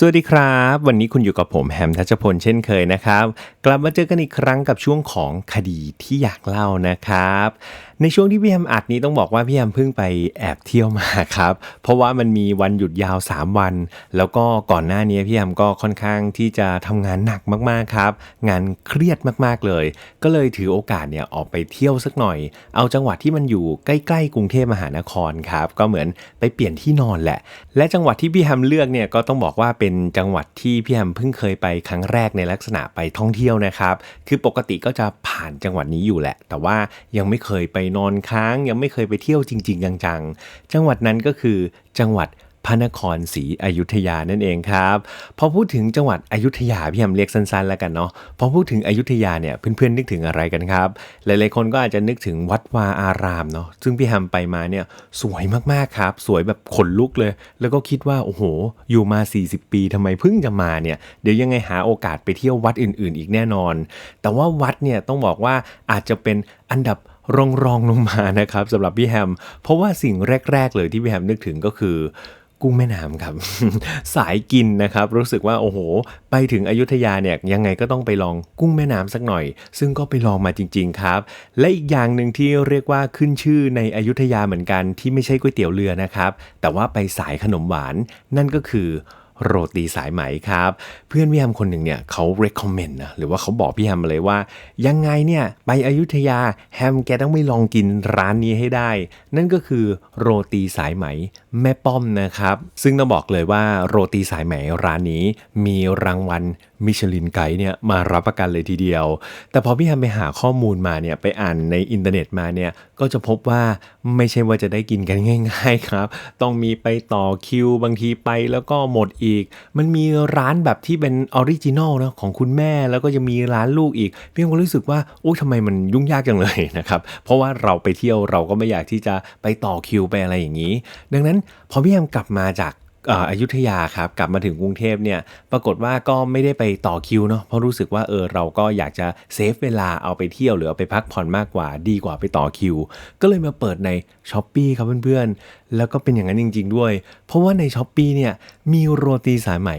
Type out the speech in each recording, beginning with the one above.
สวัสดีครับ วันนี้คุณอยู่กับผมแฮมทัชพลเช่นเคยนะครับ กลับมาเจอกันอีกครั้งกับช่วงของคดีที่อยากเล่านะครับ ในช่วงที่พี่แฮมอัดนี้ต้องบอกว่าพี่แฮมเพิ่งไปแอบเที่ยวมาครับ เพราะว่ามันมีวันหยุดยาว 3 วัน แล้วก็ก่อนหน้านี้พี่แฮมก็ค่อนข้างที่จะทำงานหนักมากๆครับ งานเครียดมากๆเลย ก็เลยถือโอกาสเนี่ยออกไปเที่ยวสักหน่อย เอาจังหวัดที่มันอยู่ใกล้ๆกรุงเทพมหานครครับก็เหมือนไปเปลี่ยนที่นอนแหละ และจังหวัดที่พี่แฮมเลือกเนี่ยก็ต้องบอกว่าเป็นจังหวัดที่พี่แฮมเพิ่งเคยไปครั้งแรกในลักษณะไปท่องเที่ยวนะครับ คือปกติก็จะผ่านจังหวัดนี้อยู่แหละ แต่ว่ายังไม่เคยไปนอนค้าง ยังไม่เคยไปเที่ยวจริง ๆ จังๆ จังหวัดนั้นก็คือจังหวัด ระนครศรีอยุธยานั่นเองครับพอพูดถึงจังหวัดอยุธยาพี่แฮมเรียกสั้นๆแล้วกันเนาะพอพูดถึงอยุธยาเนี่ยเพื่อนๆนึกถึงอะไรกันครับ หลายๆคนก็อาจจะนึกถึงวัดวาอารามเนาะซึ่งพี่แฮมไปมาเนี่ยสวยมากๆครับ สวยแบบขนลุกเลย แล้วก็คิดว่าโอ้โห อยู่มา 40 ปีทำไมเพิ่งจะมาเนี่ยเดี๋ยวยังไงหาโอกาสไปเที่ยววัดอื่น ๆ อีกแน่นอน แต่ว่าวัดเนี่ยต้องบอกว่าอาจจะเป็นอันดับรองรองลงมานะครับสำหรับพี่แฮม เพราะว่าสิ่งแรก ๆ เลยที่พี่แฮมนึกถึงก็คือ กุ้งแม่น้ำครับ สายกินนะครับ รู้สึกว่าโอ้โห ไปถึงอยุธยาเนี่ยยังไงก็ต้องไปลองกุ้งแม่น้ำสักหน่อย ซึ่งก็ไปลองมาจริง ๆ ครับ และอีกอย่างหนึ่งที่เรียกว่าขึ้นชื่อในอยุธยาเหมือนกันที่ไม่ใช่ก๋วยเตี๋ยวเรือนะครับ แต่ว่าไปสายขนมหวานนั่นก็คือ โรตีสายไหมครับ เพื่อนพี่แฮมคนหนึ่งเนี่ยเขา recommend นะหรือว่าเขาบอกพี่แฮมมาเลยว่า ยังไงเนี่ยไปอยุธยาแฮมแกต้องไม่ลองกินร้านนี้ให้ได้ นั่นก็คือโรตีสายไหมแม่ป้อมนะครับ ซึ่งต้องบอกเลยว่าโรตีสายไหมร้านนี้มีรางวัลมิชลินไกด์เนี่ยมารับประกันเลยทีเดียว แต่พอพี่แฮมไปหาข้อมูลมาเนี่ยไปอ่านในอินเทอร์เน็ตมาเนี่ย ก็จะพบว่าไม่ใช่ว่าจะได้กินกันง่าย ๆครับ ต้องมีไปต่อคิว บางทีไปแล้วก็หมดอีก มันมีร้านแบบที่เป็นออริจินอลนะของคุณแม่แล้วก็จะมีร้านลูกอีก พี่แฮมก็รู้สึกว่าโอ้ทำไมมันยุ่งยากจังเลยนะครับ เพราะว่าเราไปเที่ยวเราก็ไม่อยากที่จะไปต่อคิวไปอะไรอย่างนี้ ดังนั้นพอพี่แอมกลับมาจาก อ่ออยุธยาครับกลับมาถึงกรุงเทพเนี่ยปรากฏว่าก็ไม่ได้ไปต่อคิวเนาะเพราะรู้สึกว่าเออเราก็อยากจะเซฟเวลาเอาไปเที่ยวหรือเอาไปพักผ่อนมากกว่าดีกว่าไปต่อคิว ก็เลยมาเปิดใน s h อ p e e ครับเพื่อนๆ แล้วก็เป็นอย่างนั้นจริง ๆ ด้วย เพราะว่าใน s h อ p e e เนี่ยมีโรตีสายไหม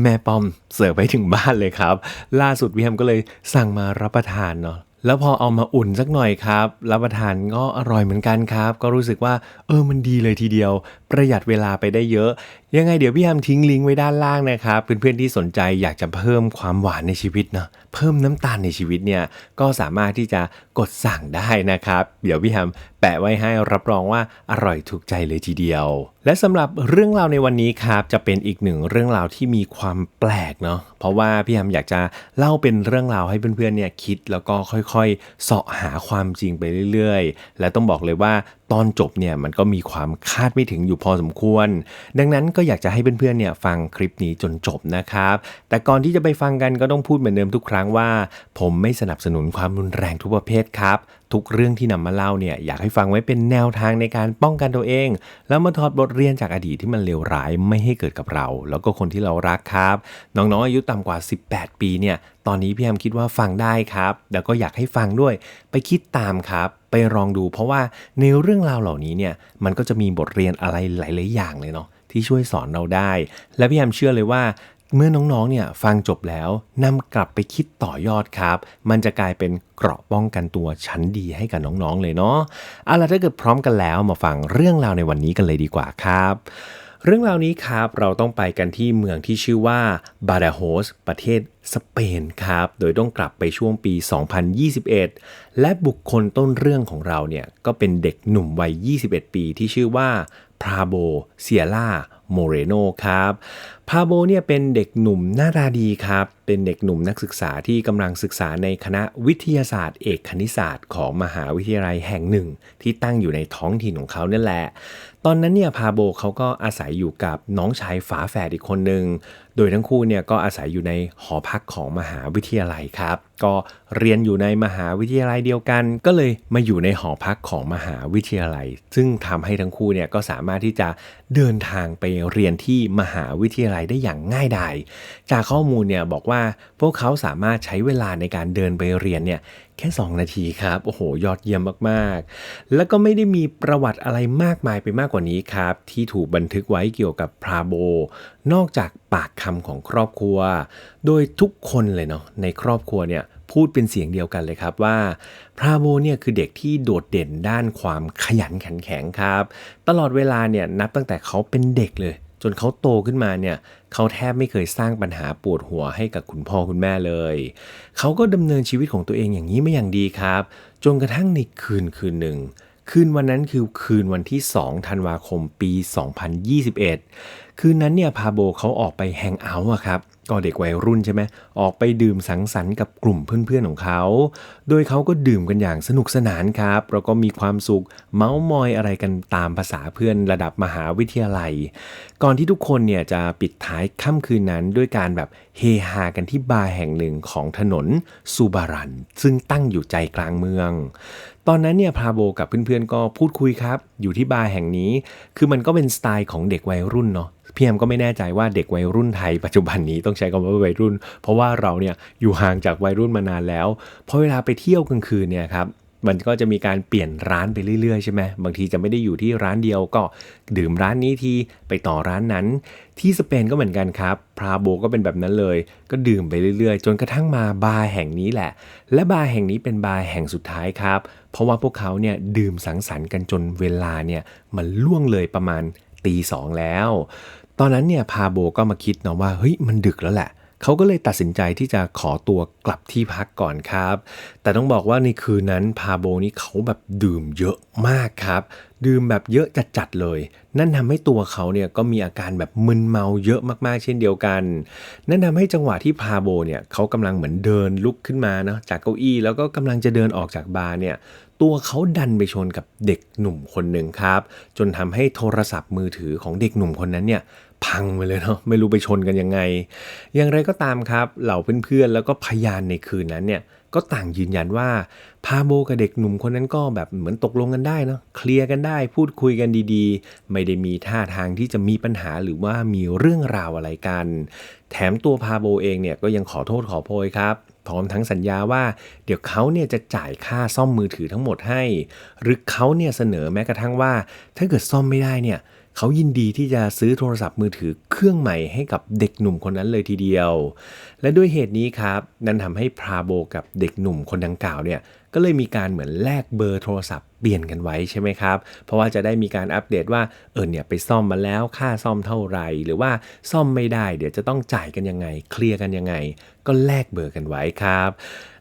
แม่ปอมเสิร์ฟไปถึงบ้านเลยครับ ล่าสุดพี่แฮมก็เลยสั่งมารับประทานเนาะแล้วพอเอามาอุ่นสักหน่อยครับรับประทานก็อร่อยเหมือนกันครับ ก็รู้สึกว่า เออมันดีเลยทีเดียว ประหยัดเวลาไปได้เยอะยังไงเดี๋ยวพี่แฮมทิ้งลิงก์ไว้ด้านล่างนะครับเพื่อนๆที่สนใจอยากจะเพิ่มความหวานในชีวิตเนาะเพิ่มน้ำตาลในชีวิตเนี่ยก็สามารถที่จะกดสั่งได้นะครับ เดี๋ยวพี่แฮมแปะไว้ให้รับรองว่าอร่อยถูกใจเลยทีเดียว และสำหรับเรื่องราวในวันนี้ครับจะเป็นอีกหนึ่งเรื่องราวที่มีความแปลกเนาะเพราะว่าพี่แฮมอยากจะเล่าเป็นเรื่องราวให้เพื่อนๆเนี่ยคิดแล้วก็ค่อยๆเสาะหาความจริงไปเรื่อยๆ และต้องบอกเลยว่า ตอนจบเนี่ยมันก็มีความคาดไม่ถึงอยู่พอสมควร ดังนั้นก็อยากจะให้เพื่อนๆเนี่ยฟังคลิปนี้จนจบนะครับ แต่ก่อนที่จะไปฟังกันก็ต้องพูดเหมือนเดิมทุกครั้งว่า ผมไม่สนับสนุนความรุนแรงทุกประเภทครับทุกเรื่องที่นำมาเล่าเนี่ยอยากให้ฟังไว้เป็นแนวทางในการป้องกันตัวเอง แล้วมาถอดบทเรียนจากอดีตที่มันเลวร้ายไม่ให้เกิดกับเรา แล้วก็คนที่เรารักครับ น้องๆอายุต่ำกว่า 18 ปีเนี่ยตอนนี้พี่แอมคิดว่าฟังได้ครับ แล้วก็อยากให้ฟังด้วย ไปคิดตามครับ ไปลองดู เพราะว่าในเรื่องราวเหล่านี้เนี่ยมันก็จะมีบทเรียนอะไรหลายๆอย่างเลยเนาะที่ช่วยสอนเราได้ และพี่แอมเชื่อเลยว่าเมื่อน้องๆ เนี่ยฟังจบแล้วนำกลับไปคิดต่อยอดครับ มันจะกลายเป็นเกราะป้องกันตัวชั้นดีให้กับน้องๆ เลยเนาะเอาล่ะถ้าเกิดพร้อมกันแล้วมาฟังเรื่องราวในวันนี้กันเลยดีกว่าครับ เรื่องราวนี้ครับ เราต้องไปกันที่เมืองที่ชื่อว่าบาดาโฮสประเทศสเปนครับ โดยต้องกลับไปช่วงปี 2021 และบุคคลต้นเรื่องของเราเนี่ย ก็เป็นเด็กหนุ่มวัย 21 ปีที่ชื่อว่าพราโบเซียล่าโมเรโนครับพาโบเนี่ยเป็นเด็กหนุ่มหน้าตาดีครับ เป็นเด็กหนุ่มนักศึกษาที่กำลังศึกษาในคณะวิทยาศาสตร์เอกคณิตศาสตร์ของมหาวิทยาลัยแห่งหนึ่ง ที่ตั้งอยู่ในท้องถิ่นของเขาเนั่นแหละ อนนั้นเนี่ยพาโบเขาก็อาศัยอยู่กับน้องชายฝาแฝดอีกคนหนึ่งโดยทั้งคู่เนี่ยก็อาศัยอยู่ในหอพักของมหาวิทยาลัยครับ ก็เรียนอยู่ในมหาวิทยาลัยเดียวกัน ก็เลยมาอยู่ในหอพักของมหาวิทยาลัย ซึ่งทำให้ทั้งคู่เนี่ยก็สามารถที่จะเดินทางไปเรียนที่มหาวิทยาลัยได้อย่างง่ายดาย จากข้อมูลเนี่ยบอกว่าพวกเขาสามารถใช้เวลาในการเดินไปเรียนเนี่ย แค่ 2 นาทีครับ โอ้โห ยอดเยี่ยมมากๆ แล้วก็ไม่ได้มีประวัติอะไรมากมายไปมากกว่านี้ครับ ที่ถูกบันทึกไว้เกี่ยวกับพราโบ นอกจากปากคำของครอบครัว โดยทุกคนเลยเนาะในครอบครัวเนี่ยพูดเป็นเสียงเดียวกันเลยครับว่าพราโบเนี่ยคือเด็กที่โดดเด่นด้านความขยันขันแข็งครับ ตลอดเวลาเนี่ยนับตั้งแต่เขาเป็นเด็กเลย จนเขาโตขึ้นมาเนี่ยเขาแทบไม่เคยสร้างปัญหาปวดหัวให้กับคุณพ่อคุณแม่เลย เขาก็ดำเนินชีวิตของตัวเองอย่างนี้ไม่อย่างดีครับ จนกระทั่งในคืนคืนหนึ่ง คืนวันนั้นคือคืนวันที่ 2 ธันวาคมปี 2021 คืนนั้นเนี่ยพาโบเขาออกไปแฮงเอาท์อะครับ ก็เด็กวัยรุ่นใช่ไหมออกไปดื่มสังสรรค์กับกลุ่มเพื่อนๆของเขา โดยเขาก็ดื่มกันอย่างสนุกสนานครับแล้วก็มีความสุขเมาส์มอยอะไรกันตามภาษาเพื่อนระดับมหาวิทยาลัย ก่อนที่ทุกคนเนี่ยจะปิดท้ายค่ำคืนนั้นด้วยการแบบเฮฮากันที่บาร์แห่งหนึ่งของถนนซูบารัน ซึ่งตั้งอยู่ใจกลางเมือง ตอนนั้นเนี่ยพาโบกับเพื่อนๆก็พูดคุยครับ อยู่ที่บาร์แห่งนี้ คือมันก็เป็นสไตล์ของเด็กวัยรุ่นเนาะ พี่แอมก็ไม่แน่ใจว่าเด็กวัยรุ่นไทยปัจจุบันนี้ต้องใช้คำว่าวัยรุ่น เพราะว่าเราเนี่ยอยู่ห่างจากวัยรุ่นมานานแล้วพอเวลาไปเที่ยวกลางคืนเนี่ยครับมันก็จะมีการเปลี่ยนร้านไปเรื่อยๆใช่ไหมบางทีจะไม่ได้อยู่ที่ร้านเดียวก็ดื่มร้านนี้ทีไปต่อร้านนั้น ที่สเปนก็เหมือนกันครับพราโบก็เป็นแบบนั้นเลย ก็ดื่มไปเรื่อยๆ จนกระทั่งมาบาร์แห่งนี้แหละ และบาร์แห่งนี้เป็นบาร์แห่งสุดท้ายครับ เพราะว่าพวกเขาเนี่ยดื่มสังสรรค์กันจนเวลาเนี่ยมันล่วงเลยประมาณตีสองแล้ว ตอนนั้นเนี่ยพาโบก็มาคิดเนาะว่าเฮ้ยมันดึกแล้วแหละเขาก็เลยตัดสินใจที่จะขอตัวกลับที่พักก่อนครับ แต่ต้องบอกว่าในคืนนั้นพาโบนี่เขาแบบดื่มเยอะมากครับ ดื่มแบบเยอะจัดๆเลย นั่นทำให้ตัวเขาเนี่ยก็มีอาการแบบมึนเมาเยอะมากๆ เช่นเดียวกัน นั่นทำให้จังหวะที่พาโบเนี่ยเขากำลังเหมือนเดินลุกขึ้นมาเนาะจากเก้าอี้แล้วก็กำลังจะเดินออกจากบาร์เนี่ยตัวเขาดันไปชนกับเด็กหนุ่มคนหนึ่งครับ จนทำให้โทรศัพท์มือถือของเด็กหนุ่มคนนั้นเนี่ย พังไปเลยเนาะไม่รู้ไปชนกันยังไง อย่างไรก็ตามครับ เหล่าเพื่อนๆ แล้วก็พยานในคืนนั้นเนี่ยก็ต่างยืนยันว่าพาโบกับเด็กหนุ่มคนนั้นก็แบบเหมือนตกลงกันได้เนาะเคลียร์กันได้พูดคุยกันดีๆ ไม่ได้มีท่าทางที่จะมีปัญหาหรือว่ามีเรื่องราวอะไรกัน แถมตัวพาโบเองเนี่ยก็ยังขอโทษขอโพยครับพร้อมทั้งสัญญาว่าเดี๋ยวเขาเนี่ยจะจ่ายค่าซ่อมมือถือทั้งหมดให้ หรือเขาเนี่ยเสนอแม้กระทั่งว่า ถ้าเกิดซ่อมไม่ได้เนี่ย เขายินดีที่จะซื้อโทรศัพท์มือถือเครื่องใหม่ให้กับเด็กหนุ่มคนนั้นเลยทีเดียว และด้วยเหตุนี้ครับนั่นทำให้พราโบกับเด็กหนุ่มคนดังกล่าวเนี่ยก็เลยมีการเหมือนแลกเบอร์โทรศัพท์เปลี่ยนกันไว้ใช่ไหมครับ เพราะว่าจะได้มีการอัปเดตว่าเออเนี่ยไปซ่อมมาแล้วค่าซ่อมเท่าไหร่ หรือว่าซ่อมไม่ได้ เดี๋ยวจะต้องจ่ายกันยังไง เคลียร์กันยังไง ก็แลกเบอร์กันไว้ครับ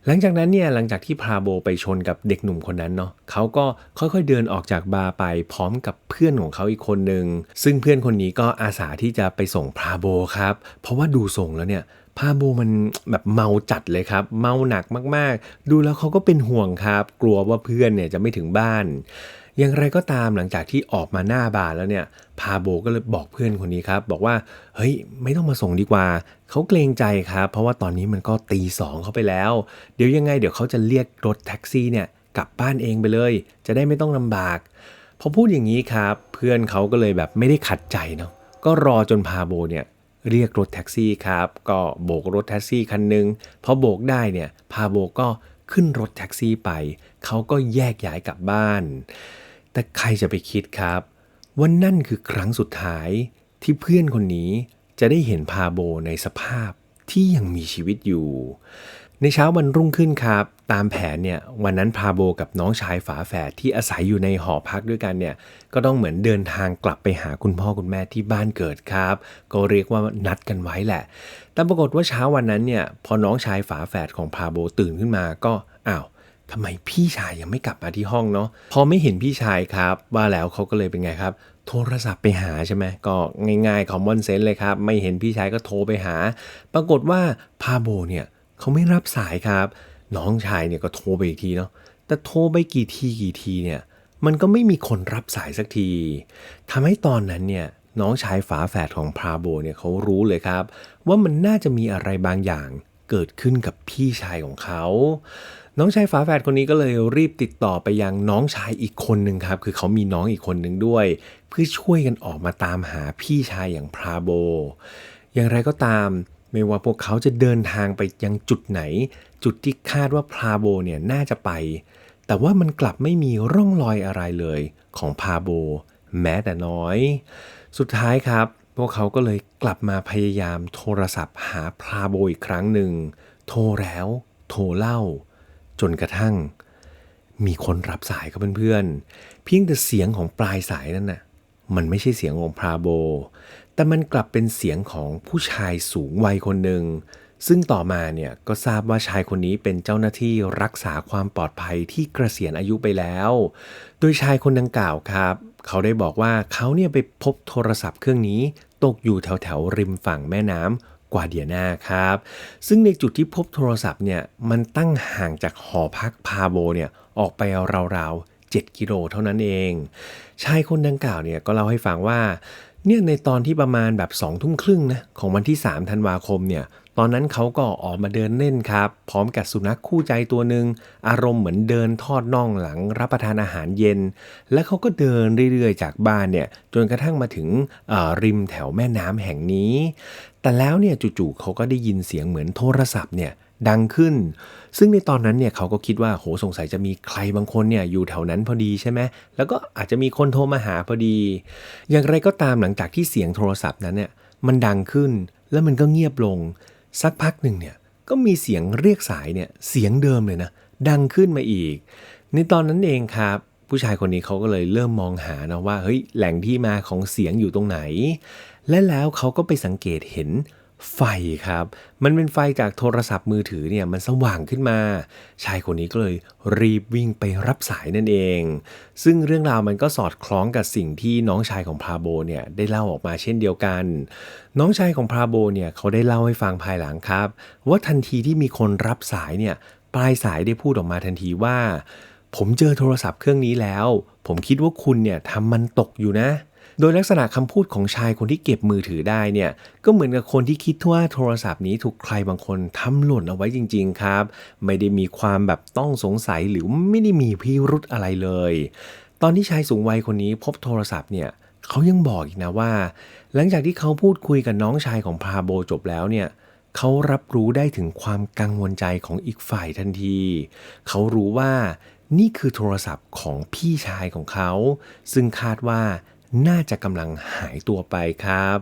หลังจากนั้นเนี่ยหลังจากที่พาโบไปชนกับเด็กหนุ่มคนนั้นเนาะเขาก็ค่อยๆเดินออกจากบาร์ไปพร้อมกับเพื่อนของเขาอีกคนหนึ่งซึ่งเพื่อนคนนี้ก็อาสาที่จะไปส่งพาโบครับเพราะว่าดูทรงแล้วเนี่ย พาโบมันแบบเมาจัดเลยครับ เมาหนักมากๆ ดูแล้วเขาก็เป็นห่วงครับ กลัวว่าเพื่อนเนี่ยจะไม่ถึงบ้าน อย่างไรก็ตามหลังจากที่ออกมาหน้าบาร์แล้วเนี่ย พาโบก็เลยบอกเพื่อนคนนี้ครับ บอกว่าเฮ้ยไม่ต้องมาส่งดีกว่า เขาเกรงใจครับ เพราะว่าตอนนี้มันก็ตีสองเขาไปแล้ว เดี๋ยวยังไงเดี๋ยวเขาจะเรียกรถแท็กซี่เนี่ยกลับบ้านเองไปเลย จะได้ไม่ต้องลำบากพอพูดอย่างนี้ครับ เพื่อนเขาก็เลยแบบไม่ได้ขัดใจเนาะก็รอจนพาโบเนี่ย เรียกรถแท็กซี่ครับ ก็โบกรถแท็กซี่คันหนึ่งพอโบกได้เนี่ยพาโบก็ขึ้นรถแท็กซี่ไป เขาก็แยกย้ายกลับบ้าน แต่ใครจะไปคิดครับว่านั่นคือครั้งสุดท้ายที่เพื่อนคนนี้จะได้เห็นพาโบในสภาพที่ยังมีชีวิตอยู่ ในเช้าวันรุ่งขึ้นครับ ตามแผนเนี่ยวันนั้นพาโบกับน้องชายฝาแฝดที่อาศัยอยู่ในหอพักด้วยกันเนี่ยก็ต้องเหมือนเดินทางกลับไปหาคุณพ่อคุณแม่ที่บ้านเกิดครับ ก็เรียกว่านัดกันไว้แหละ แต่ปรากฏว่าเช้าวันนั้นเนี่ยพอน้องชายฝาแฝดของพาโบตื่นขึ้นมาก็อ้าวทำไมพี่ชายยังไม่กลับมาที่ห้องเนาะพอไม่เห็นพี่ชายครับ ว่าแล้วเขาก็เลยเป็นไงครับ โทรศัพท์ไปหาใช่ไหมก็ง่ายๆของมอนเซนเลยครับ ไม่เห็นพี่ชายก็โทรไปหา ปรากฏว่าพาโบเนี่ย เขาไม่รับสายครับ น้องชายเนี่ยก็โทรไปอีกทีเนาะแต่โทรไปกี่ทีกี่ทีเนี่ยมันก็ไม่มีคนรับสายสักทีทำให้ตอนนั้นเนี่ยน้องชายฝาแฝดของพราโบเนี่ยเขารู้เลยครับ ว่ามันน่าจะมีอะไรบางอย่างเกิดขึ้นกับพี่ชายของเขา น้องชายฝาแฝดคนนี้ก็เลยรีบติดต่อไปยังน้องชายอีกคนหนึ่งครับ คือเขามีน้องอีกคนหนึ่งด้วย เพื่อช่วยกันออกมาตามหาพี่ชายอย่างพราโบ อย่างไรก็ตาม ไม่ว่าพวกเขาจะเดินทางไปยังจุดไหน จุดที่คาดว่าพาโบเนี่ยน่าจะไป แต่ว่ามันกลับไม่มีร่องรอยอะไรเลยของพาโบ แม้แต่น้อย สุดท้ายครับ พวกเขาก็เลยกลับมาพยายามโทรศัพท์หาพาโบอีกครั้งหนึ่ง โทรแล้ว โทรเล่า จนกระทั่ง มีคนรับสายครับเพื่อนๆเพียงแต่เสียงของปลายสายนั่นน่ะ มันไม่ใช่เสียงของพราโบ แต่มันกลับเป็นเสียงของผู้ชายสูงวัยคนหนึ่ง ซึ่งต่อมาเนี่ยก็ทราบว่าชายคนนี้เป็นเจ้าหน้าที่รักษาความปลอดภัยที่เกษียณอายุไปแล้ว โดยชายคนดังกล่าวครับ เขาได้บอกว่าเขาเนี่ยไปพบโทรศัพท์เครื่องนี้ตกอยู่แถวแถวๆริมฝั่งแม่น้ำกวาเดียนาครับ ซึ่งในจุดที่พบโทรศัพท์เนี่ยมันตั้งห่างจากหอพักพาโบเนี่ยออกไปราวๆ 7 กิโลเท่านั้นเอง ชายคนดังกล่าวเนี่ยก็เล่าให้ฟังว่าเนี่ยในตอนที่ประมาณแบบ2องทุ่มครึ่งนะของวันที่ 3 ธันวาคมเนี่ยตอนนั้นเขาก็ออกมาเดินเล่นครับ พร้อมกับสุนัขคู่ใจตัวหนึ่งอารมณ์เหมือนเดินทอดน่องหลังรับประทานอาหารเย็น แล้วเขาก็เดินเรื่อยๆ จากบ้านเนี่ยจนกระทั่งมาถึงริมแถวแม่น้ำแห่งนี้ แต่แล้วเนี่ยจู่ๆเขาก็ได้ยินเสียงเหมือนโทรศัพท์เนี่ย ดังขึ้น ซึ่งในตอนนั้นเนี่ยเขาก็คิดว่าโหสงสัยจะมีใครบางคนเนี่ยอยู่แถวนั้นพอดีใช่ไหมแล้วก็อาจจะมีคนโทรมาหาพอดี อย่างไรก็ตามหลังจากที่เสียงโทรศัพท์นั้นเนี่ยมันดังขึ้นแล้วมันก็เงียบลง สักพักหนึ่งเนี่ยก็มีเสียงเรียกสายเนี่ยเสียงเดิมเลยนะ ดังขึ้นมาอีก ในตอนนั้นเองครับผู้ชายคนนี้เขาก็เลยเริ่มมองหานะว่าเฮ้ยแหล่งที่มาของเสียงอยู่ตรงไหน และแล้วเขาก็ไปสังเกตเห็น ไฟครับ มันเป็นไฟจากโทรศัพท์มือถือเนี่ยมันสว่างขึ้นมา ชายคนนี้ก็เลยรีบวิ่งไปรับสายนั่นเอง ซึ่งเรื่องราวมันก็สอดคล้องกับสิ่งที่น้องชายของพาโบเนี่ยได้เล่าออกมาเช่นเดียวกัน น้องชายของพาโบเนี่ยเขาได้เล่าให้ฟังภายหลังครับ ว่าทันทีที่มีคนรับสายเนี่ยปลายสายได้พูดออกมาทันทีว่า ผมเจอโทรศัพท์เครื่องนี้แล้ว ผมคิดว่าคุณเนี่ยทำมันตกอยู่นะ โดยลักษณะคำพูดของชายคนที่เก็บมือถือได้เนี่ยก็เหมือนกับคนที่คิดว่าโทรศัพท์นี้ถูกใครบางคนทำหล่นเอาไว้จริง ๆ ครับ ไม่ได้มีความแบบต้องสงสัยหรือไม่ได้มีพิรุธอะไรเลย ตอนที่ชายสูงวัยคนนี้พบโทรศัพท์เนี่ยเขายังบอกอีกนะว่า หลังจากที่เขาพูดคุยกับน้องชายของพาโบจบแล้วเนี่ยเขารับรู้ได้ถึงความกังวลใจของอีกฝ่ายทันที เขารู้ว่านี่คือโทรศัพท์ของพี่ชายของเขา ซึ่งคาดว่า น่าจะกำลังหายตัวไปครับ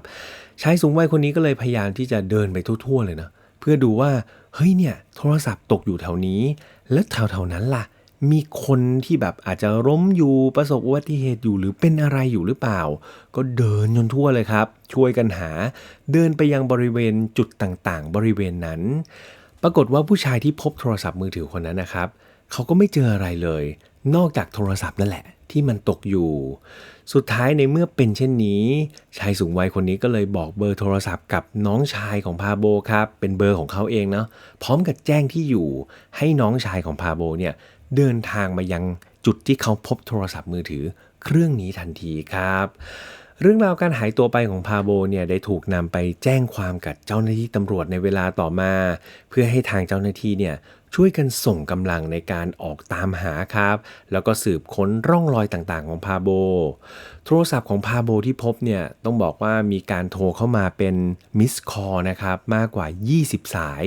ชายสูงวัยคนนี้ก็เลยพยายามที่จะเดินไปทั่วๆเลยนะเพื่อดูว่าเฮ้ยเนี่ยโทรศัพท์ตกอยู่แถวนี้ แล้วแถวๆนั้นล่ะ มีคนที่แบบอาจจะล้มอยู่ประสบอุบัติเหตุอยู่หรือเป็นอะไรอยู่หรือเปล่า ก็เดินจนทั่วเลยครับ ช่วยกันหา เดินไปยังบริเวณจุดต่างๆ บริเวณนั้น ปรากฏว่าผู้ชายที่พบโทรศัพท์มือถือคนนั้นนะครับเขาก็ไม่เจออะไรเลย นอกจากโทรศัพท์นั่นแหละ ที่มันตกอยู่ สุดท้ายในเมื่อเป็นเช่นนี้ ชายสูงวัยคนนี้ก็เลยบอกเบอร์โทรศัพท์กับน้องชายของพาโบครับ เป็นเบอร์ของเขาเองเนาะพร้อมกับแจ้งที่อยู่ ให้น้องชายของพาโบเนี่ยเดินทางมายังจุดที่เขาพบโทรศัพท์มือถือเครื่องนี้ทันทีครับ เรื่องราวการหายตัวไปของพาโบเนี่ยได้ถูกนำไปแจ้งความกับเจ้าหน้าที่ตำรวจในเวลาต่อมา เพื่อให้ทางเจ้าหน้าที่เนี่ย ช่วยกันส่งกำลังในการออกตามหาครับ แล้วก็สืบค้นร่องรอยต่างๆ ของพาโบ โทรศัพท์ของพาโบที่พบเนี่ยต้องบอกว่ามีการโทรเข้ามาเป็นมิสคอลนะครับมากกว่า 20 สาย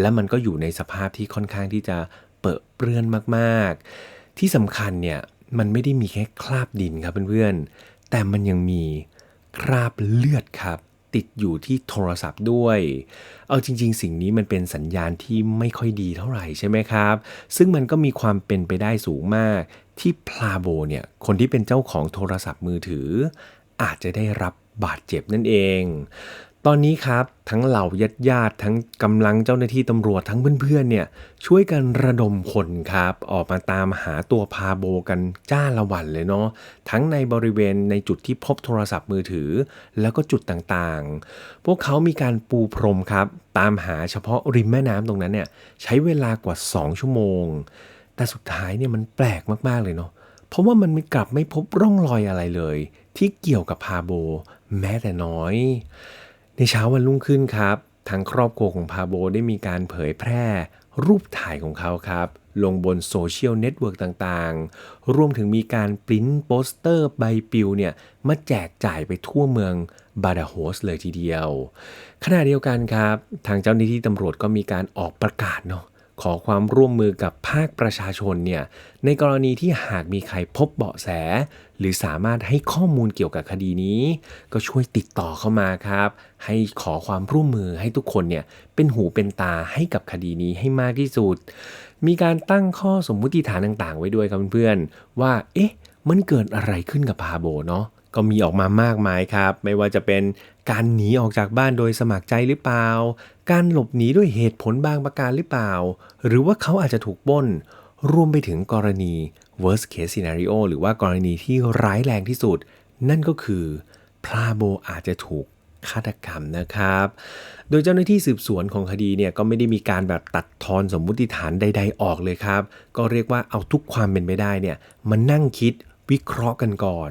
และมันก็อยู่ในสภาพที่ค่อนข้างที่จะเปอะเปื้อนมากๆ ที่สำคัญเนี่ยมันไม่ได้มีแค่คราบดินครับเพื่อนๆแต่มันยังมีคราบเลือดครับ ติดอยู่ที่โทรศัพท์ด้วย เอาจริง ๆ สิ่งนี้มันเป็นสัญญาณที่ไม่ค่อยดีเท่าไหร่ใช่ไหมครับ ซึ่งมันก็มีความเป็นไปได้สูงมาก ที่พลาโบเนี่ยคนที่เป็นเจ้าของโทรศัพท์มือถือ อาจจะได้รับบาดเจ็บนั่นเอง ตอนนี้ครับทั้งเหล่าญาติญาติทั้งกำลังเจ้าหน้าที่ตำรวจทั้งเพื่อนๆเนี่ยช่วยกันระดมคนครับ ออกมาตามหาตัวพาโบกันจ้าละวันเลยเนาะทั้งในบริเวณในจุดที่พบโทรศัพท์มือถือ แล้วก็จุดต่างๆ พวกเขามีการปูพรมครับ ตามหาเฉพาะริมแม่น้ำตรงนั้นเนี่ยใช้เวลากว่า 2 ชั่วโมง แต่สุดท้ายเนี่ยมันแปลกมากๆเลยเนาะเพราะว่ามันไม่กลับไม่พบร่องรอยอะไรเลย ที่เกี่ยวกับพาโบ แม้แต่น้อย ในเช้าวันรุ่งขึ้นครับทางครอบครัวของพาโบได้มีการเผยแพร่รูปถ่ายของเขาครับ ลงบนโซเชียลเน็ตเวิร์กต่างๆ รวมถึงมีการปริ้นโปสเตอร์ใบปลิวเนี่ยมาแจกจ่ายไปทั่วเมืองบาดาโฮสเลยทีเดียว ขณะเดียวกันครับ ทางเจ้าหน้าที่ตำรวจก็มีการออกประกาศเนาะ ขอความร่วมมือกับภาคประชาชนเนี่ยในกรณีที่หากมีใครพบเบาะแส หรือสามารถให้ข้อมูลเกี่ยวกับคดีนี้ ก็ช่วยติดต่อเข้ามาครับ ให้ขอความร่วมมือให้ทุกคนเนี่ยเป็นหูเป็นตาให้กับคดีนี้ให้มากที่สุด มีการตั้งข้อสมมุติฐานต่างๆ ไว้ด้วยครับเพื่อนๆว่าเอ๊ะมันเกิดอะไรขึ้นกับพาโบเนาะก็มีออกมามากมายครับ ไม่ว่าจะเป็นการหนีออกจากบ้านโดยสมัครใจหรือเปล่า การหลบหนีด้วยเหตุผลบางประการหรือเปล่า หรือว่าเขาอาจจะถูกปล้น รวมไปถึงกรณี worst case scenario หรือว่ากรณีที่ร้ายแรงที่สุด นั่นก็คือพลาโบอาจจะถูกฆาตกรรมนะครับ โดยเจ้าหน้าที่สืบสวนของคดีเนี่ยก็ไม่ได้มีการแบบตัดทอนสมมุติฐานใด ๆ ออกเลยครับ ก็เรียกว่าเอาทุกความเป็นไปได้เนี่ยมานั่งคิดวิเคราะห์กันก่อน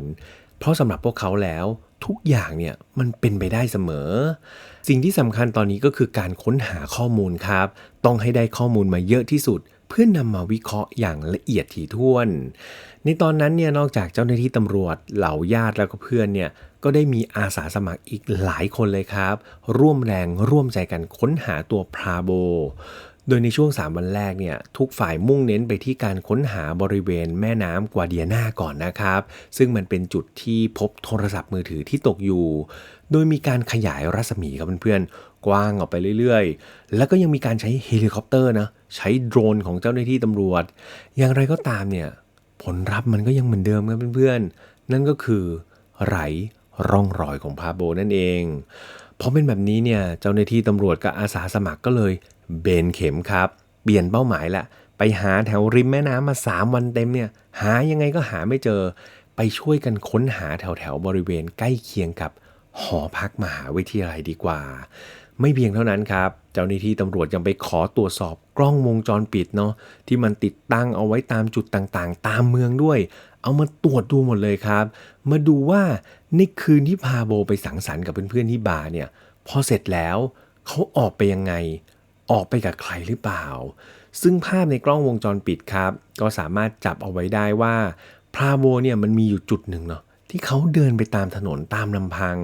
เพราะสำหรับพวกเขาแล้ว ทุกอย่างเนี่ยมันเป็นไปได้เสมอ สิ่งที่สำคัญตอนนี้ก็คือการค้นหาข้อมูลครับ ต้องให้ได้ข้อมูลมาเยอะที่สุด เพื่อนนำมาวิเคราะห์อย่างละเอียดถี่ถ้วน ในตอนนั้นเนี่ยนอกจากเจ้าหน้าที่ตำรวจเหล่าญาติแล้วก็เพื่อนเนี่ยก็ได้มีอาสาสมัครอีกหลายคนเลยครับ ร่วมแรงร่วมใจกันค้นหาตัวพราโบ โดยในช่วง 3 วันแรกเนี่ยทุกฝ่ายมุ่งเน้นไปที่การค้นหาบริเวณแม่น้ำกวาเดียนาก่อนนะครับ ซึ่งมันเป็นจุดที่พบโทรศัพท์มือถือที่ตกอยู่ โดยมีการขยายรัศมีครับเพื่อนๆ กว้างออกไปเรื่อยๆ แล้วก็ยังมีการใช้เฮลิคอปเตอร์นะใช้โดรนของเจ้าหน้าที่ตำรวจ อย่างไรก็ตามเนี่ยผลลัพธ์มันก็ยังเหมือนเดิมครับเพื่อนๆ นั่นก็คือไร้ร่องรอยของพาโบนั่นเองพอเป็นแบบนี้เนี่ยเจ้าหน้าที่ตำรวจกับอาสาสมัครก็เลย เบนเข็มครับ เปลี่ยนเป้าหมายละ ไปหาแถวริมแม่น้ำมา 3 วันเต็มเนี่ย หายังไงก็หาไม่เจอ ไปช่วยกันค้นหาแถวแถวบริเวณใกล้เคียงกับหอพักมหาวิทยาลัยดีกว่า ไม่เพียงเท่านั้นครับ เจ้าหน้าที่ตำรวจยังไปขอตรวจสอบกล้องวงจรปิดเนาะที่มันติดตั้งเอาไว้ตามจุดต่างๆ ตามเมืองด้วย เอามาตรวจดูหมดเลยครับ มาดูว่าในคืนที่พาโบไปสังสรรค์กับเพื่อนๆที่บาร์เนี่ยพอเสร็จแล้วเขาออกไปยังไง ออกไปกับใครหรือเปล่า ซึ่งภาพในกล้องวงจรปิดครับ ก็สามารถจับเอาไว้ได้ว่าพราโบเนี่ยมันมีอยู่จุดหนึ่งเนาะที่เขาเดินไปตามถนนตามลำพัง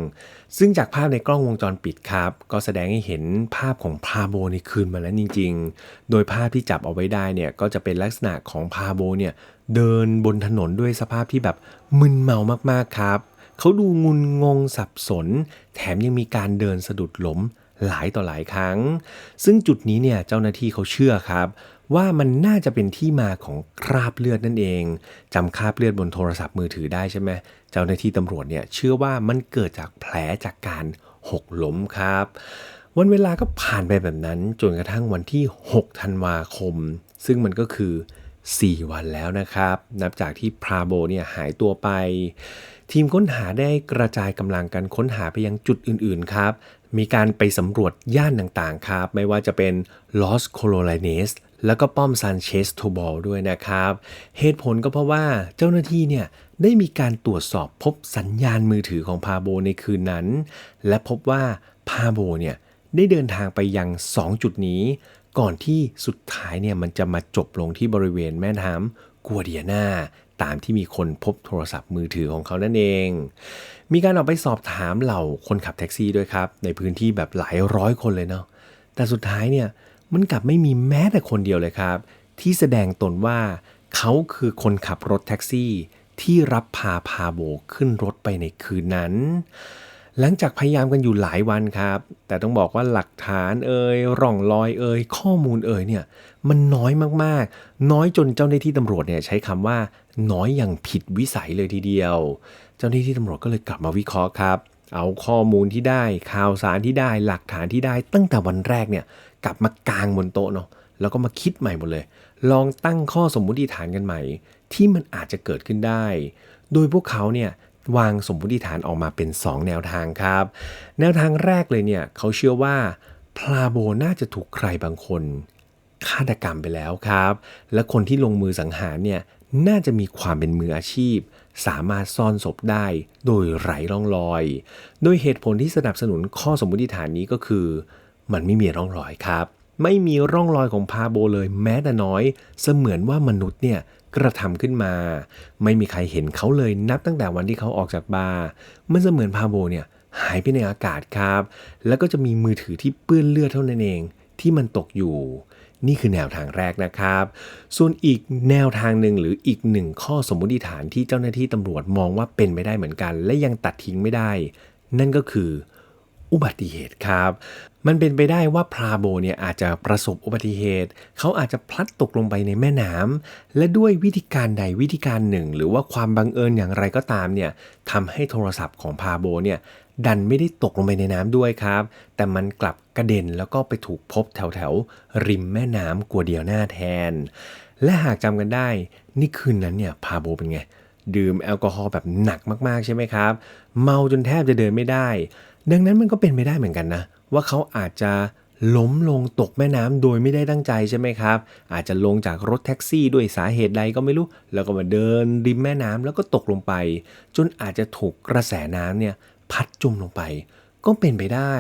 ซึ่งจากภาพในกล้องวงจรปิดครับ ก็แสดงให้เห็นภาพของพาโบในคืนมาแล้วจริง ๆ โดยภาพที่จับเอาไว้ได้เนี่ยก็จะเป็นลักษณะของพาโบเนี่ยเดินบนถนนด้วยสภาพที่แบบมึนเมามากๆครับ เขาดูงุนงงสับสน แถมยังมีการเดินสะดุดล้ม หลายต่อหลายครั้ง ซึ่งจุดนี้เนี่ยเจ้าหน้าที่เขาเชื่อครับ ว่ามันน่าจะเป็นที่มาของคราบเลือดนั่นเองจำคราบเลือดบนโทรศัพท์มือถือได้ใช่ไหมเจ้าหน้าที่ตำรวจเนี่ยเชื่อว่ามันเกิดจากแผลจากการหกล้มครับ วันเวลาก็ผ่านไปแบบนั้นจนกระทั่งวันที่ 6 ธันวาคม ซึ่งมันก็คือ 4 วันแล้วนะครับ นับจากที่พราโบเนี่ยหายตัวไป ทีมค้นหาได้กระจายกำลังกันค้นหาไปยังจุดอื่นๆครับ มีการไปสำรวจย่านต่างๆครับ ไม่ว่าจะเป็น Los Coloranes แล้วก็ป้อมซานเชสโทบอลด้วยนะครับ เหตุผลก็เพราะว่าเจ้าหน้าที่เนี่ยได้มีการตรวจสอบพบสัญญาณมือถือของพาโบในคืนนั้น และพบว่าพาโบเนี่ยได้เดินทางไปยัง 2 จุดนี้ ก่อนที่สุดท้ายเนี่ยมันจะมาจบลงที่บริเวณแม่น้ำกัวเดียนาตามที่มีคนพบโทรศัพท์มือถือของเขานั่นเอง มีการออกไปสอบถามเหล่าคนขับแท็กซี่ด้วยครับ ในพื้นที่แบบหลายร้อยคนเลยเนาะแต่สุดท้ายเนี่ยมันกลับไม่มีแม้แต่คนเดียวเลยครับ ที่แสดงตนว่าเขาคือคนขับรถแท็กซี่ ที่รับพาพาโบขึ้นรถไปในคืนนั้น หลังจากพยายามกันอยู่หลายวันครับ แต่ต้องบอกว่าหลักฐานเอ่ยร่องรอยเอ่ยข้อมูลเอ่ยเนี่ยมันน้อยมากๆ น้อยจนเจ้าหน้าที่ตำรวจเนี่ยใช้คำว่าน้อยอย่างผิดวิสัยเลยทีเดียว เจ้าหน้าที่ตำรวจก็เลยกลับมาวิเคราะห์ครับ เอาข้อมูลที่ได้ข่าวสารที่ได้หลักฐานที่ได้ ตั้งแต่วันแรกเนี่ยกลับมากางบนโต๊ะเนาะแล้วก็มาคิดใหม่หมดเลย ลองตั้งข้อสมมุติฐานกันใหม่ ที่มันอาจจะเกิดขึ้นได้ โดยพวกเขาเนี่ยวางสมมุติฐานออกมาเป็น 2 แนวทางครับ แนวทางแรกเลยเนี่ยเขาเชื่อว่าพลาโบน่าจะถูกใครบางคนฆาตกรรมไปแล้วครับ และคนที่ลงมือสังหารเนี่ยน่าจะมีความเป็นมืออาชีพ สามารถซ่อนศพได้โดยไร้ร่องรอย โดยเหตุผลที่สนับสนุนข้อสมมติฐานนี้ก็คือ มันไม่มีร่องรอยครับ ไม่มีร่องรอยของพาโบเลยแม้แต่น้อย เสมือนว่ามนุษย์เนี่ยกระทำขึ้นมา ไม่มีใครเห็นเขาเลยนับตั้งแต่วันที่เขาออกจากบาร์มันเสมือนพาโบเนี่ยหายไปในอากาศครับ แล้วก็จะมีมือถือที่เปื้อนเลือดเท่านั้นเอง ที่มันตกอยู่ นี่คือแนวทางแรกนะครับ ส่วนอีกแนวทางหนึ่งหรืออีกหนึ่งข้อสมมติฐานที่เจ้าหน้าที่ตำรวจมองว่าเป็นไม่ได้เหมือนกัน และยังตัดทิ้งไม่ได้ นั่นก็คืออุบัติเหตุครับ มันเป็นไปได้ว่าพราโบเนี่ยอาจจะประสบอุบัติเหตุ เขาอาจจะพลัดตกลงไปในแม่น้ำและด้วยวิธีการใดวิธีการหนึ่ง หรือว่าความบังเอิญอย่างไรก็ตามเนี่ยทำให้โทรศัพท์ของพาโบเนี่ย ดันไม่ได้ตกลงไปในน้ำด้วยครับ แต่มันกลับกระเด็นแล้วก็ไปถูกพบแถวแถวริมแม่น้ำกัวเดียวหน้าแทน และหากจำกันได้ นี่คืนนั้นเนี่ยพาโบเป็นไง ดื่มแอลกอฮอล์แบบหนักมากๆใช่ไหมครับ เมาจนแทบจะเดินไม่ได้ ดังนั้นมันก็เป็นไม่ได้เหมือนกันนะ ว่าเขาอาจจะล้มลงตกแม่น้ำโดยไม่ได้ตั้งใจใช่ไหมครับ อาจจะลงจากรถแท็กซี่ด้วยสาเหตุใดก็ไม่รู้ แล้วก็มาเดินริมแม่น้ำแล้วก็ตกลงไป จนอาจจะถูกกระแสน้ำเนี่ย พัดจมลงไป ก็เป็นไปได้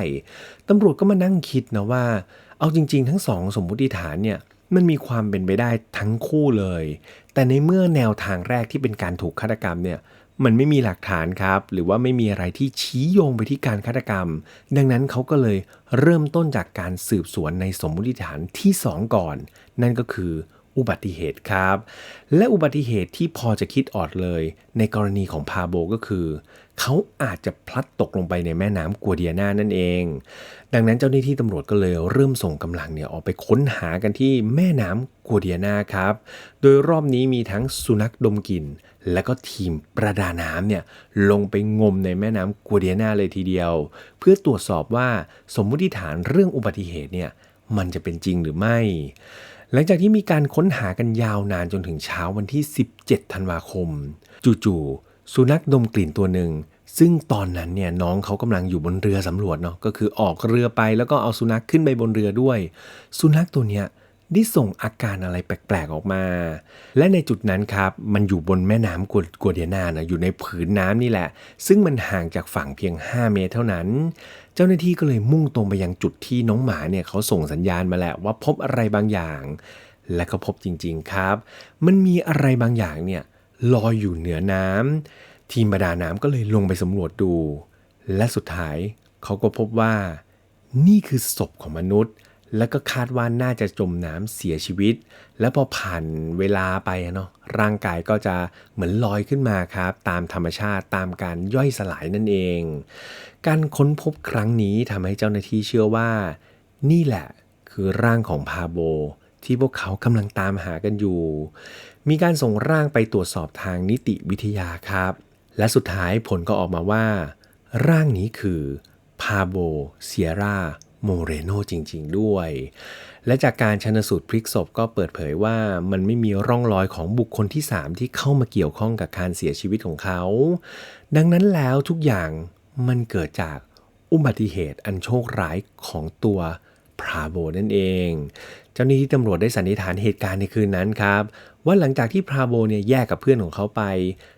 ตำรวจก็มานั่งคิดนะว่า เอาจริง ๆ ทั้งสองสมมติฐานเนี่ยมันมีความเป็นไปได้ทั้งคู่เลย แต่ในเมื่อแนวทางแรกที่เป็นการถูกฆาตกรรมเนี่ยมันไม่มีหลักฐานครับ หรือว่าไม่มีอะไรที่ชี้โยงไปที่การฆาตกรรม ดังนั้นเขาก็เลยเริ่มต้นจากการสืบสวนในสมมติฐานที่ 2 ก่อน นั่นก็คืออุบัติเหตุครับ และอุบัติเหตุที่พอจะคิดออดเลย ในกรณีของพาโบก็คือ เขาอาจจะพลัดตกลงไปในแม่น้ำกัวเดียนานั่นเอง ดังนั้นเจ้าหน้าที่ตำรวจก็เลยเริ่มส่งกำลังเนี่ยออกไปค้นหากันที่แม่น้ำกัวเดียนาครับ โดยรอบนี้มีทั้งสุนัขดมกลิ่น และก็ทีมประดาน้ำเนี่ยลงไปงมในแม่น้ำกัวเดียนาเลยทีเดียว เพื่อตรวจสอบว่าสมมุติฐานเรื่องอุบัติเหตุเนี่ยมันจะเป็นจริงหรือไม่หลังจากที่มีการค้นหากันยาวนานจนถึงเช้าวันที่ 17 ธันวาคม จู่ๆ สุนัขดมกลิ่นตัวหนึ่ง ซึ่งตอนนั้นเนี่ยน้องเขากำลังอยู่บนเรือสำรวจเนาะก็คือออกเรือไปแล้วก็เอาสุนัขขึ้นไปบนเรือด้วย สุนัขตัวเนี้ยได้ส่งอาการอะไรแปลกๆออกมา และในจุดนั้นครับมันอยู่บนแม่น้ำกัวเดียนานะอยู่ในผืนน้ำนี่แหละ ซึ่งมันห่างจากฝั่งเพียง 5 เมตรเท่านั้น เจ้าหน้าที่ก็เลยมุ่งตรงไปยังจุดที่น้องหมาเนี่ยเขาส่งสัญญาณมาแหละว่าพบอะไรบางอย่าง และก็พบจริงๆครับ มันมีอะไรบางอย่างเนี่ย ลอยอยู่เหนือน้ำทีมประดาน้ำก็เลยลงไปสำรวจดู และสุดท้ายเขาก็พบว่า นี่คือศพของมนุษย์ แล้วก็คาดว่าน่าจะจมน้ำเสียชีวิต แล้วพอผ่านเวลาไปเนาะร่างกายก็จะเหมือนลอยขึ้นมาครับ ตามธรรมชาติตามการย่อยสลายนั่นเอง การค้นพบครั้งนี้ทำให้เจ้าหน้าที่เชื่อว่า นี่แหละคือร่างของพาโบ ที่พวกเขากำลังตามหากันอยู่ มีการส่งร่างไปตรวจสอบทางนิติวิทยาครับ และสุดท้ายผลก็ออกมาว่า ร่างนี้คือพาโบเซียร่าโมเรโนจริง ๆ ด้วย และจากการชนสูตรพลิกศพก็เปิดเผยว่ามันไม่มีร่องรอยของบุคคลที่ 3 ที่เข้ามาเกี่ยวข้องกับการเสียชีวิตของเขา ดังนั้นแล้วทุกอย่างมันเกิดจากอุบัติเหตุอันโชคร้ายของตัวพราโบนั่นเองเจ้าหน้าที่ตำรวจได้สันนิษฐานเหตุการณ์ในคืนนั้นครับว่าหลังจากที่พราโบเนี่ยแยกกับเพื่อนของเขาไป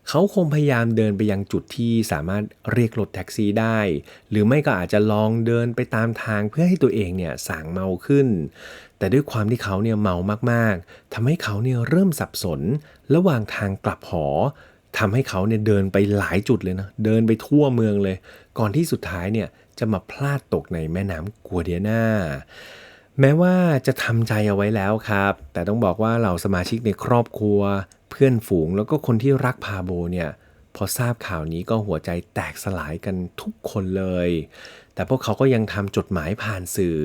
เขาคงพยายามเดินไปยังจุดที่สามารถเรียกรถแท็กซี่ได้ หรือไม่ก็อาจจะลองเดินไปตามทางเพื่อให้ตัวเองเนี่ยสางเมาขึ้น แต่ด้วยความที่เขาเนี่ยเมามากๆทำให้เขาเนี่ยเริ่มสับสน ระหว่างทางกลับหอทำให้เขาเนี่ยเดินไปหลายจุดเลยนะ เดินไปทั่วเมืองเลย ก่อนที่สุดท้ายเนี่ยจะมาพลาดตกในแม่น้ำกัวเดียนา แม้ว่าจะทำใจเอาไว้แล้วครับ แต่ต้องบอกว่าเหล่าสมาชิกในครอบครัว เพื่อนฝูงแล้วก็คนที่รักพาโบเนี่ยพอทราบข่าวนี้ก็หัวใจแตกสลายกันทุกคนเลย แต่พวกเขาก็ยังทำจดหมายผ่านสื่อ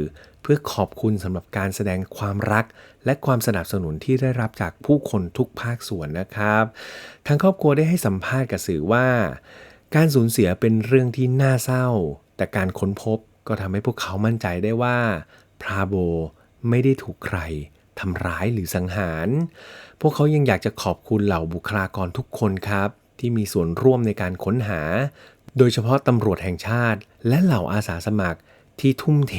เพื่อขอบคุณสำหรับการแสดงความรัก และความสนับสนุนที่ได้รับจากผู้คนทุกภาคส่วนนะครับ ทางครอบครัวได้ให้สัมภาษณ์กับสื่อว่า การสูญเสียเป็นเรื่องที่น่าเศร้า แต่การค้นพบก็ทำให้พวกเขามั่นใจได้ว่า พราโบไม่ได้ถูกใครทำร้ายหรือสังหาร พวกเขายังอยากจะขอบคุณเหล่าบุคลากรทุกคนครับ ที่มีส่วนร่วมในการค้นหา โดยเฉพาะตำรวจแห่งชาติ และเหล่าอาสาสมัครที่ทุ่มเท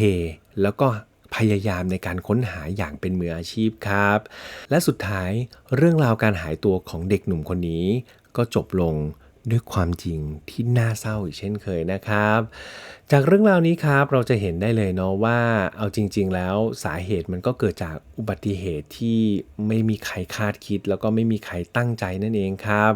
แล้วก็พยายามในการค้นหาอย่างเป็นมืออาชีพครับ และสุดท้ายเรื่องราวการหายตัวของเด็กหนุ่มคนนี้ก็จบลง ด้วยความจริงที่น่าเศร้าอีกเช่นเคยนะครับ จากเรื่องราวนี้ครับเราจะเห็นได้เลยเนาะว่าเอาจริง ๆ แล้วสาเหตุมันก็เกิดจากอุบัติเหตุที่ไม่มีใครคาดคิด แล้วก็ไม่มีใครตั้งใจนั่นเองครับ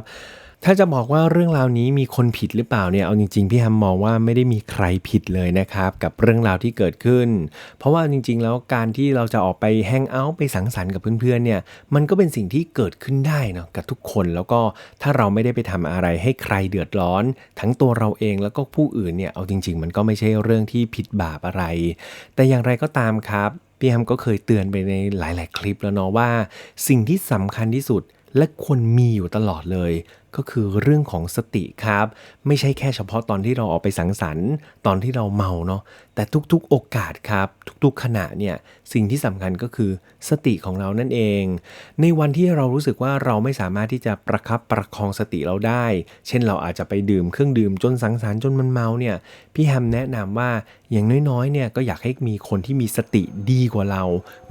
ถ้าจะบอกว่าเรื่องราวนี้มีคนผิดหรือเปล่าเนี่ยเอาจริงๆพี่แฮมมองว่าไม่ได้มีใครผิดเลยนะครับกับเรื่องราวที่เกิดขึ้น เพราะว่าจริงๆ แล้วการที่เราจะออกไปแฮงเอาท์ไปสังสรรค์กับเพื่อนๆเนี่ยมันก็เป็นสิ่งที่เกิดขึ้นได้เนาะกับทุกคนแล้วก็ถ้าเราไม่ได้ไปทำอะไรให้ใครเดือดร้อน ทั้งตัวเราเองแล้วก็ผู้อื่นเนี่ยเอาจริง ๆ มันก็ไม่ใช่เรื่องที่ผิดบาปอะไร แต่อย่างไรก็ตามครับพี่แฮมก็เคยเตือนไปในหลาย ๆ คลิปแล้วเนาะว่า สิ่งที่สำคัญที่สุดและควรมีอยู่ตลอดเลย ก็คือเรื่องของสติครับ ไม่ใช่แค่เฉพาะตอนที่เราออกไปสังสรรค์ ตอนที่เราเมาเนาะแต่ทุกๆโอกาสครับ ทุกๆขณะเนี่ยสิ่งที่สำคัญก็คือสติของเรานั่นเอง ในวันที่เรารู้สึกว่าเราไม่สามารถที่จะประคับประคองสติเราได้ เช่นเราอาจจะไปดื่มเครื่องดื่มจนสังสรรค์จนมันเมาเนี่ยพี่แฮมแนะนำว่าอย่างน้อยๆเนี่ยก็อยากให้มีคนที่มีสติดีกว่าเรา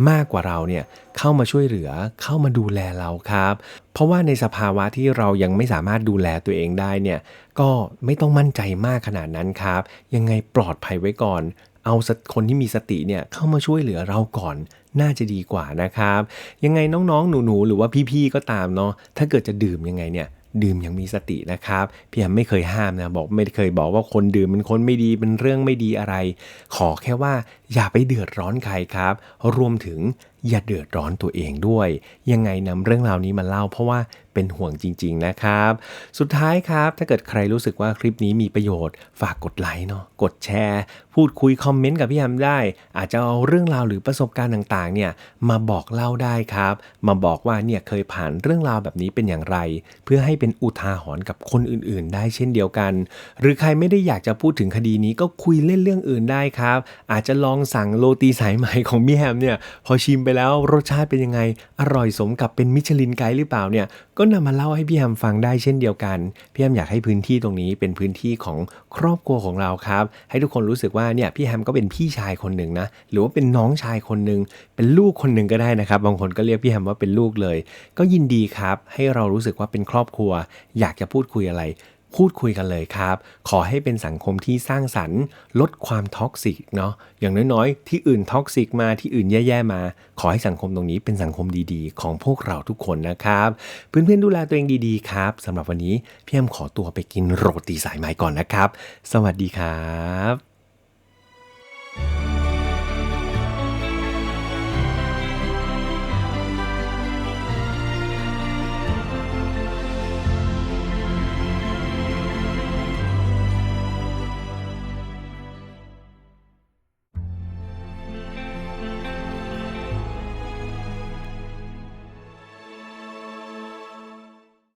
มากกว่าเราเนี่ยเข้ามาช่วยเหลือเข้ามาดูแลเราครับเพราะว่าในสภาวะที่เรายังไม่สามารถดูแลตัวเองได้เนี่ยก็ไม่ต้องมั่นใจมากขนาดนั้นครับ ยังไงปลอดภัยไว้ก่อน เอาคนที่มีสติเนี่ยเข้ามาช่วยเหลือเราก่อนน่าจะดีกว่านะครับ ยังไงน้องๆ หนูๆ หรือว่าพี่ๆ ก็ตามเนาะถ้าเกิดจะดื่มยังไงเนี่ยดื่มอย่างมีสตินะครับพี่แอมไม่เคยห้ามนะบอกไม่เคยบอกว่าคนดื่มเป็นคนไม่ดีเป็นเรื่องไม่ดีอะไร ขอแค่ว่า อย่าไปเดือดร้อนใครครับ รวมถึงอย่าเดือดร้อนตัวเองด้วย ยังไงนำเรื่องราวนี้มาเล่าเพราะว่าเป็นห่วงจริง ๆนะครับ สุดท้ายครับ ถ้าเกิดใครรู้สึกว่าคลิปนี้มีประโยชน์ ฝากกดไลค์เนาะกดแชร์ พูดคุยคอมเมนต์กับพี่แอมได้ อาจจะเอาเรื่องราวหรือประสบการณ์ต่างๆเนี่ยมาบอกเล่าได้ครับ มาบอกว่าเนี่ยเคยผ่านเรื่องราวแบบนี้เป็นอย่างไร เพื่อให้เป็นอุทาหรณ์กับคนอื่นๆ ได้เช่นเดียวกัน หรือใครไม่ได้อยากจะพูดถึงคดีนี้ก็คุยเล่นเรื่องอื่นได้ครับ อาจจะลองสั่งโรตีสายไหมของพี่แฮมเนี่ยพอชิมไปแล้วรสชาติเป็นยังไง อร่อยสมกับเป็นมิชลินไกด์หรือเปล่าเนี่ยก็นำมาเล่าให้พี่แฮมฟังได้เช่นเดียวกันพี่แฮมอยากให้พื้นที่ตรงนี้เป็นพื้นที่ของครอบครัวของเราครับ ให้ทุกคนรู้สึกว่าเนี่ยพี่แฮมก็เป็นพี่ชายคนหนึ่งนะหรือว่าเป็นน้องชายคนหนึ่งเป็นลูกคนหนึ่งก็ได้นะครับบางคนก็เรียกพี่แฮมว่าเป็นลูกเลย ก็ยินดีครับให้เรารู้สึกว่าเป็นครอบครัว อยากจะพูดคุยอะไร พูดคุยกันเลยครับ ขอให้เป็นสังคมที่สร้างสรรค์ลดความท็อกซิกเนาะอย่างน้อยๆ ที่อื่นท็อกซิกมาที่อื่นแย่ๆมา ขอให้สังคมตรงนี้เป็นสังคมดีๆ ของพวกเราทุกคนนะครับ เพื่อนๆดูแลตัวเองดีๆครับสำหรับวันนี้พี่แอมขอตัวไปกินโรตีสายไหมก่อนนะครับ สวัสดีครับ